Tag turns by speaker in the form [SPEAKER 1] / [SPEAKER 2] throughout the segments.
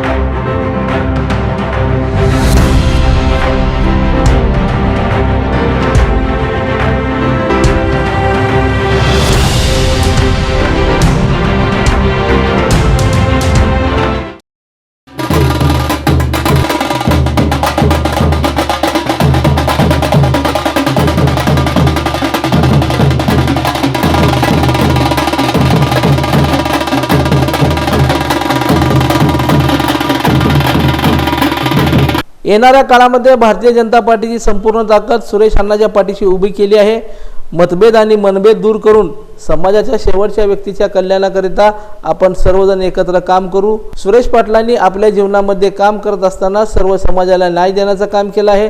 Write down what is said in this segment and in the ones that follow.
[SPEAKER 1] Thank you. येणाऱ्या काळामध्ये भारतीय जनता पार्टीची संपूर्ण ताकद सुरेश अण्णाच्या पाठीशी उभी केली आहे. मतभेद आणि मनभेद दूर करून समाजाच्या शेवटच्या व्यक्तीच्या कल्याणाकरिता आपण सर्वजण एकत्र काम करू. सुरेश पाटलांनी आपल्या जीवनामध्ये काम करत असताना सर्व समाजाला न्याय देण्याचं काम केलं आहे.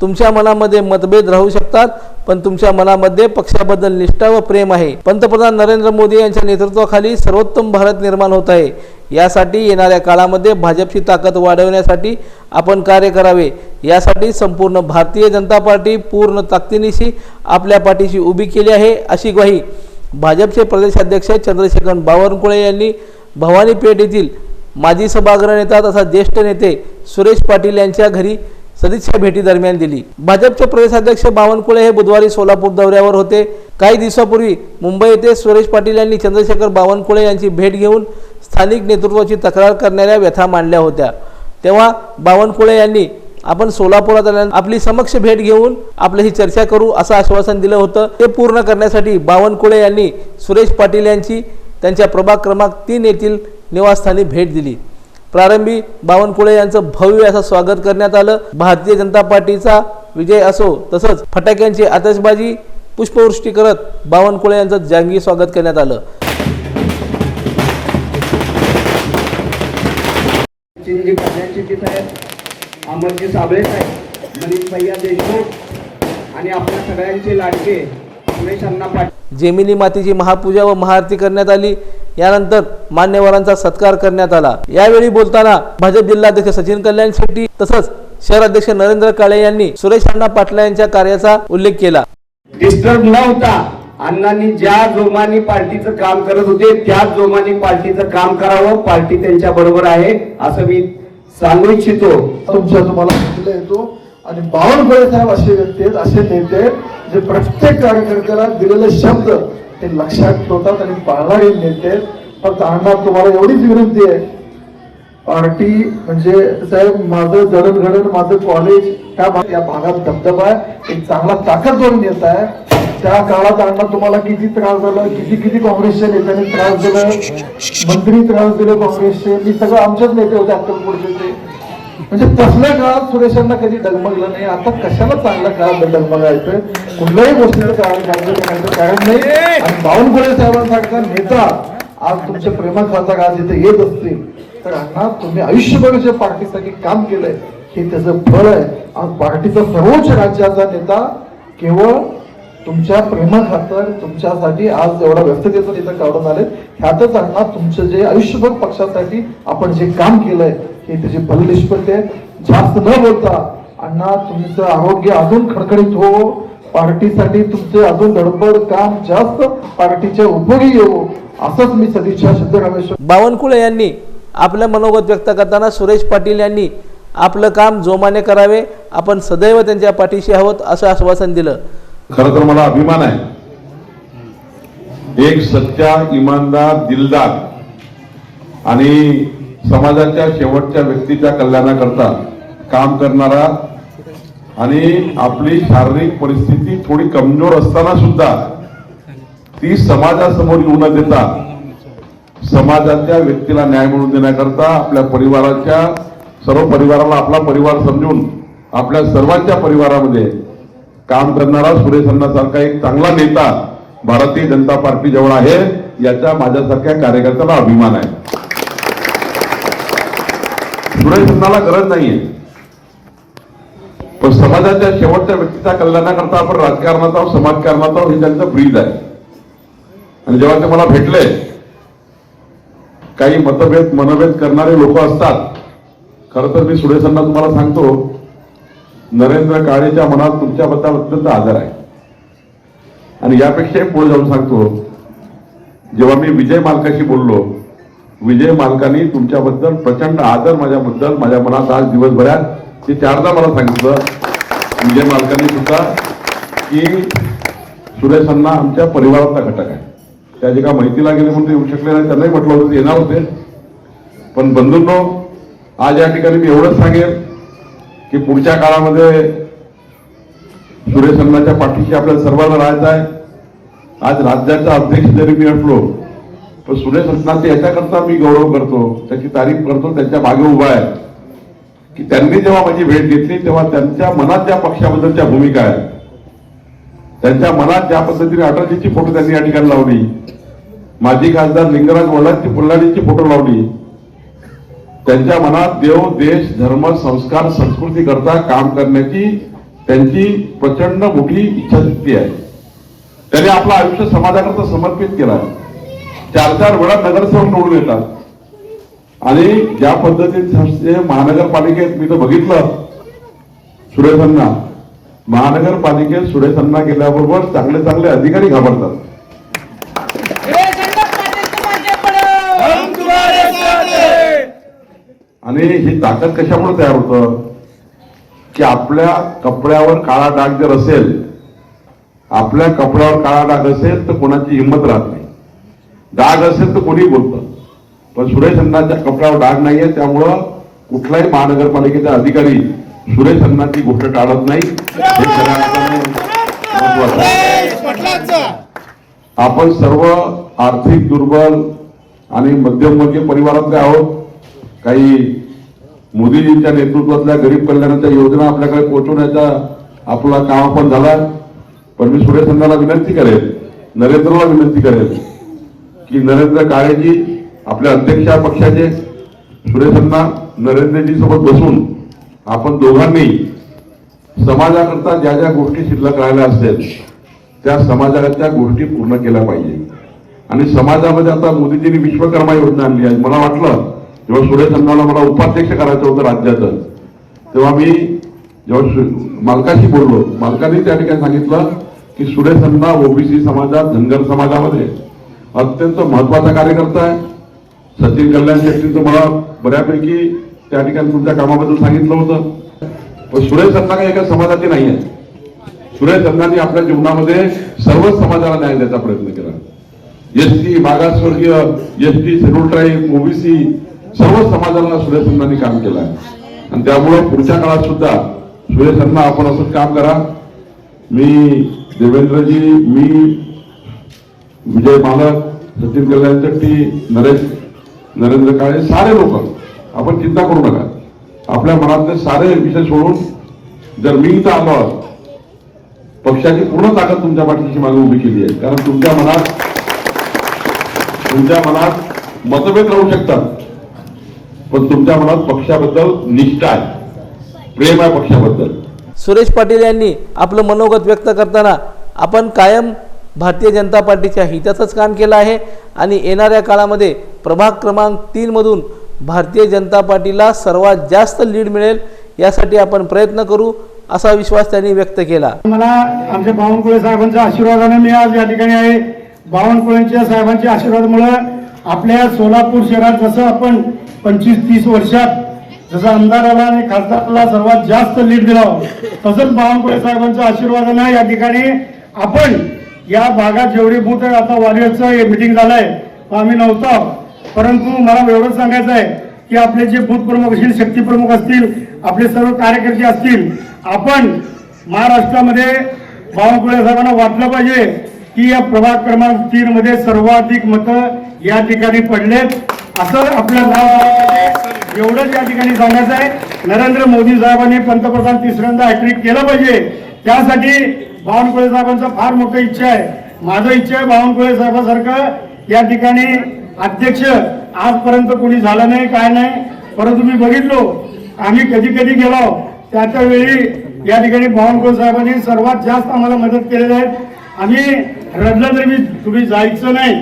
[SPEAKER 1] तुमच्या मनामध्ये मतभेद राहू शकतात पण तुमच्या मनामध्ये पक्षाबद्दल निष्ठा व प्रेम आहे. पंतप्रधान नरेंद्र मोदी यांच्या नेतृत्वाखाली सर्वोत्तम भारत निर्माण होत आहे. यासाठी येणाऱ्या काळामध्ये भाजपची ताकद वाढवण्यासाठी आपण कार्य करावे. यासाठी संपूर्ण भारतीय जनता पार्टी पूर्ण ताकदीनिशी आपल्या पाठीशी उभी केली आहे अशी ग्वाही भाजपचे प्रदेशाध्यक्ष चंद्रशेखर बावनकुळे यांनी भवानी पेठ येथील माजी सभागृह नेता तथा ज्येष्ठ नेते सुरेश पाटील यांच्या घरी सदिच्छा भेटी दरम्यान दिली. भाजपचे प्रदेशाध्यक्ष बावनकुळे हे बुधवारी सोलापूर दौऱ्यावर होते. काही दिवसापूर्वी मुंबई येथे सुरेश पाटील यांनी चंद्रशेखर बावनकुळे यांची भेट घेऊन स्थानिक नेतृत्वाची तक्रार करणाऱ्या व्यथा मांडल्या होत्या. तेव्हा बावनकुळे यांनी आपण सोलापुरात आल्यानंतर आपली समक्ष भेट घेऊन आपल्याशी चर्चा करू असं आश्वासन दिलं होतं. ते पूर्ण करण्यासाठी बावनकुळे यांनी सुरेश पाटील यांची त्यांच्या प्रभाग क्रमांक तीन येथील निवासस्थानी भेट दिली. प्रारंभी बावनकुळे यांचं भव्य असं स्वागत करण्यात आलं. भारतीय जनता पार्टीचा विजय असो तसंच फटाक्यांची आतषबाजी पुष्पवृष्टी करत बावनकुळे यांचं जांगी स्वागत करण्यात आलं.
[SPEAKER 2] चिंजी कल्याणची तिथं आहेत अमरजी साबळे साहेब मनीष भैया देशमुख आणि आपल्या सगळ्यांचे लाडके सुरेश अण्णा पाटील.
[SPEAKER 1] जेमिनी मातेची महापूजा व महाआरती करण्यात आली. यानंतर मान्यवरांचा सत्कार करण्यात आला. यावेळी बोलताना भाजप जिल्हाध्यक्ष सचिन कल्याण शेट्टी तसंच शहराध्यक्ष नरेंद्र काळे यांनी सुरेश अण्णा पाटला यांच्या कार्याचा उल्लेख केला.
[SPEAKER 2] डिस्टर्ब न होता अण्णांनी ज्या जोमाने पार्टीचं काम करत होते त्याच जोमाने पार्टीचं काम करावं पार्टी त्यांच्या बरोबर आहे असं मी सांगू इच्छितो
[SPEAKER 3] तुमच्या तुम्हाला येतो आणि बावनकुळे साहेब असे व्यक्ती आहेत असे नेते आहेत, जे प्रत्येक कार्यकर्त्याला दिलेले शब्द ते लक्षात ठेवतात आणि पाळणारे नेते आहेत. फक्त अण्णा तुम्हाला एवढीच विनंती आहे पार्टी म्हणजे साहेब माझं जडणघडण माझं कॉलेज त्या भाग या भागात धबधबा आहे. एक चांगला ताकदवर नेता आहे. त्या काळात अण्णा तुम्हाला किती त्रास झाला? किती किती काँग्रेसच्या नेत्यांनी त्रास दिला? मंत्री त्रास दिले काँग्रेसचे? मी सगळं आमचेच नेते होते अक्कलपूरचे ते. म्हणजे तसल्या काळात सुरेशांना कधी डगमगलं नाही. आता कशाला चांगल्या काळात डगमगायचं? कुठल्याही गोष्टीचं कारण कारण नाही. आणि बावनकुळे साहेबांसारखा नेता आज तुमच्या प्रेमाखातर आज इथे येत असतील. तर अण्णा तुम्ही आयुष्यभर जे पार्टीसाठी काम केलंय हे त्याचं फळ आहे. आणि पार्टीचा सर्वोच्च राज्याचा नेता केवळ तुमच्या प्रेमाखातर तुमच्यासाठी आज एवढा व्यस्ततेतून नेता काढून आले ह्यातच अण्णा तुमचं जे आयुष्यभर पक्षासाठी आपण जे काम केलंय हे त्याची फलनिष्पत्ती आहे. जास्त न बोलता अण्णा तुमचं आरोग्य अजून खडखडीत हो. पार्टीसाठी तुमचे अजून धडपड काम जास्त पार्टीच्या उपयोगी येऊ असंच मी सदिच्छा सिद्धरामेश्वर
[SPEAKER 1] बावनकुळे यांनी आपलं मनोगत व्यक्त करताना सुरेश पाटील यांनी आपलं काम जोमाने करावे आपण सदैव त्यांच्या पाठीशी आहोत असं आश्वासन दिलं.
[SPEAKER 4] खर तर मला अभिमान आहे. एक सच्चा इमानदार दिलदार आणि समाजाच्या शेवटच्या व्यक्तीच्या कल्याणाकरता काम करणारा आणि आपली शारीरिक परिस्थिती थोडी कमजोर असताना सुद्धा ती समाजासमोर येऊ न देता समाजाच्या व्यक्तीला न्याय मिळवून देण्याकरता आपल्या परिवाराच्या सर्व परिवाराला आपला परिवार समजून आपल्या सर्वांच्या परिवारामध्ये काम करणारा सुरेश अण्णासारखा एक चांगला नेता भारतीय जनता पार्टी जवळ आहे याचा माझ्यासारख्या कार्यकर्त्याला अभिमान आहे. सुरेश अण्णाला गरज नाहीये. पण समाजाच्या शेवटच्या व्यक्तीच्या कल्याणाकरता आपण राजकारणात आहोत समाजकारणात आहोत हे त्यांचं ब्रीज आहे. आणि जेव्हा ते मला भेटले काही मतभेद मनभेद करणारे लोक असतात. खरं तर मी सुरेशांना तुम्हाला सांगतो नरेंद्र काळेच्या मनात तुमच्याबद्दल अत्यंत आदर आहे. आणि यापेक्षाही पुढे जाऊन सांगतो जेव्हा मी विजय मालकाशी बोललो विजय मालकांनी तुमच्याबद्दल प्रचंड आदर माझ्याबद्दल माझ्या मनात आज दिवसभरात ते चारदा मला सांगितलं विजय मालकांनी सुद्धा की सुरेशांना आमच्या परिवारातला घटक आहे. त्या जे का माहितीला गेले म्हणून येऊ शकले नाही. त्यांनाही म्हटलं होतं येणार होते. पण बंधूंनो आज या ठिकाणी मी एवढंच सांगेन की पुढच्या काळामध्ये सुरेश पाठीशी आपल्याला सर्वांना राहायचं आहे. आज राज्याचा अध्यक्ष जरी मी असलो पण सुरेश याच्याकरता मी गौरव करतो त्याची तारीफ करतो त्यांच्या मागे उभा आहे. की त्यांनी जेव्हा माझी भेट घेतली तेव्हा त्यांच्या मनात ज्या पक्षाबद्दलच्या भूमिका आहेत. त्यांच्या मनात ज्या पद्धतीने अटलजीची फोटो त्यांनी या ठिकाणी लावली माजी खासदार लिंगराज वडलांची पुल्लाडीची फोटो लावली त्यांच्या मनात देव देश धर्म संस्कार संस्कृती करता काम करण्याची त्यांची प्रचंड मोठी इच्छाशक्ती आहे. त्यांनी आपलं आयुष्य समाजाकरता समर्पित केलं चार चार वेळा नगरसेवक निवडून येतात. आणि ज्या पद्धतीने महानगरपालिकेत मी तर बघितलं सुरेशांना महानगरपालिकेत सुरेशांना गेल्याबरोबर चांगले चांगले अधिकारी घाबरतात. आणि ही ताकद कशामुळे तयार होतं? की आपल्या कपड्यावर काळा डाग जर असेल आपल्या कपड्यावर काळा डाग असेल तर कोणाची हिंमत राहत नाही. डाग असेल तर कोणी बोलतं. पण सुरेश अण्णाच्या कपड्यावर डाग नाहीये त्यामुळं कुठलाही महानगरपालिकेचा अधिकारी सुरेश अण्णाची गोष्ट टाळत नाही. हे. आपण सर्व आर्थिक दुर्बल आणि मध्यमवर्गीय परिवारातले आहोत. काही मोदीजींच्या नेतृत्वातल्या गरीब कल्याणाच्या योजना आपल्याकडे पोहोचवण्याचा आपला काम पण झाला पण मी सुरेश अण्णाला विनंती करेल नरेंद्रला विनंती करेल की नरेंद्र काळेजी आपल्या अध्यक्ष पक्षाचे सुरेश अण्णा नरेंद्रजी सोबत बसून आपण दोघांनी समाजाकरता ज्या ज्या गोष्टी शिल्लक राहिल्या असतील त्या समाजाच्या गोष्टी पूर्ण केल्या पाहिजे. आणि समाजामध्ये आता मोदीजींनी विश्वकर्मा योजना आणली आहे. मला वाटलं जेव्हा सुरेश मला उपाध्यक्ष करायचं होतं राज्याचं तेव्हा मी जेव्हा मालकाशी बोललो. मालकाने त्या ठिकाणी सांगितलं की सुरेश अण्णा ओबीसी समाजात धनगर समाजामध्ये अत्यंत महत्त्वाचा कार्यकर्ता आहे. सचिन कल्याण शेट्टींचं मला बऱ्यापैकी त्या ठिकाणी तुमच्या कामाबद्दल सांगितलं होतं. पण सुरेश अण्णा काही एका समाजाचे नाही आहे सुरेश अण्णांनी आपल्या जीवनामध्ये सर्वच समाजाला न्याय द्यायचा प्रयत्न केला. एसटी मागासवर्गीय एसटी शेड्यूल ट्राईब ओबीसी सर्व समाजाला सुरेश अण्णांनी काम केलं आहे आणि त्यामुळं पुढच्या काळात सुद्धा सुरेश अण्णा आपण असंच काम करा. मी देवेंद्रजी मी विजय मालक सचिन कल्याण चट्टी नरेश नरेंद्र काळे सारे लोक आपण चिंता करू नका. आपल्या मनातले सारे विषय सोडून जर मी इथं आलो पक्षाची पूर्ण ताकद तुमच्या पाठीशी मागे उभी केली आहे. कारण तुमच्या मनात तुमच्या मनात मतभेद राहू शकतात. पण तुमच्या मनात पक्षाबद्दल निष्ठा आहे. प्रेम आहे पक्षाबद्दल.
[SPEAKER 1] सुरेश पाटील यांनी आपलं मनोगत व्यक्त करताना आपण कायम भारतीय जनता पार्टीच्या हिताचंच काम केलं आहे आणि येणाऱ्या काळामध्ये प्रभाग क्रमांक तीनमधून भारतीय जनता पार्टीला सर्वात जास्त लीड मिळेल यासाठी आपण प्रयत्न करू असा विश्वास त्यांनी व्यक्त केला.
[SPEAKER 5] मला आमच्या बावनकुळे साहेबांच्या आशीर्वादाने मी आज या ठिकाणी आहे. बावनकुळेंच्या साहेबांच्या आशीर्वादामुळे आपल्या सोलापूर शहरात जसं आपण पंचवीस तीस वर्षात जसं आमदाराला आणि खासदाराला सर्वात जास्त लीड दिला तसंच बावनकुळे साहेबांच्या आशीर्वादाने या ठिकाणी आपण या भागात जेवढे बूथ आता वॉरियरचं मिटिंग झालंय आम्ही नव्हतो. परंतु मला एवढंच सांगायचं आहे की आपले जे बूथ प्रमुख असतील शक्ती प्रमुख असतील आपले सर्व कार्यकर्ते असतील आपण महाराष्ट्रामध्ये बावनकुळे साहेबांना वाटलं पाहिजे की या प्रभाग क्रमांक तीन मध्ये सर्वाधिक मतं या ठिकाणी पडलेत. असं आपलं नाव एवढंच या ठिकाणी सांगायचं आहे. नरेंद्र मोदी साहेबांनी पंतप्रधान तिसऱ्यांदा हॅट्रिक केलं पाहिजे. त्यासाठी बावनकुळे साहेबांचा फार मोठी इच्छा आहे. माझं इच्छा आहे बावनकुळे साहेबांसारखं या ठिकाणी अध्यक्ष आजपर्यंत कोणी झालं नाही काय नाही परंतु मी बघितलो आम्ही कधी कधी गेलो त्या वेळी या ठिकाणी बावनकुळे साहेबांनी सर्वात जास्त आम्हाला मदत केलेली आहे. आम्ही रडलं तरी मी तुम्ही जायचं नाही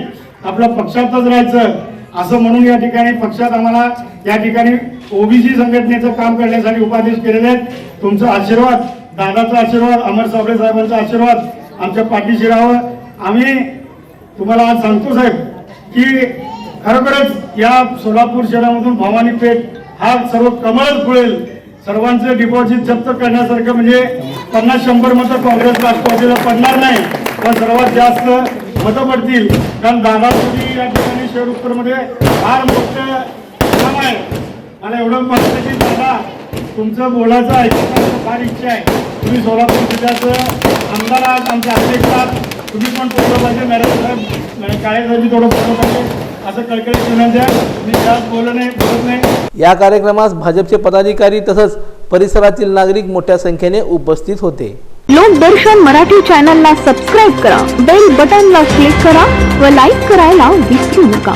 [SPEAKER 5] आपलं पक्षातच राहायचं असं म्हणून या ठिकाणी पक्षात आम्हाला या ठिकाणी ओबीसी संघटनेचं काम करण्यासाठी उपादेश केलेले आहेत. तुमचा आशीर्वाद दादाचा आशीर्वाद अमर साबळे साहेबांचा आशीर्वाद आमच्या पाठीशी राहावं. आम्ही तुम्हाला आज सांगतो साहेब की खरोखरच या सोलापूर शहरामधून भवानी पेठ हा सर्व कमळच फुळेल सर्वांचं डिपॉझिट जप्त करण्यासारखं म्हणजे पन्नास शंभर मतं काँग्रेस राष्ट्रवादीला पडणार नाही पण सर्वात जास्त मतं पडतील. कारण दादापुरी या ठिकाणी शहर उत्तरमध्ये फार मोठं काम आहे. आणि एवढं म्हणतं की दादा तुमचं बोलायचं ऐकण्याची फार इच्छा आहे. तुम्ही सोलापूर जिल्ह्याचं आमदार आहात आमचे अध्यक्ष आहात. तुम्ही पण बोललं पाहिजे साहेब. काळेसाहेब थोडं बोललं पाहिजे. असं कळकळीत विनंती आहे मी जास्त बोलत नाही बोलत नाही.
[SPEAKER 1] या कार्यक्रमास भाजपचे पदाधिकारी तसंच परिसरातील नागरिक मोठ्या संख्येने उपस्थित होते.
[SPEAKER 6] लोकदर्शन मराठी चॅनलला सबस्क्राईब करा. बेल बटनला क्लिक करा व लाईक करायला विसरू नका.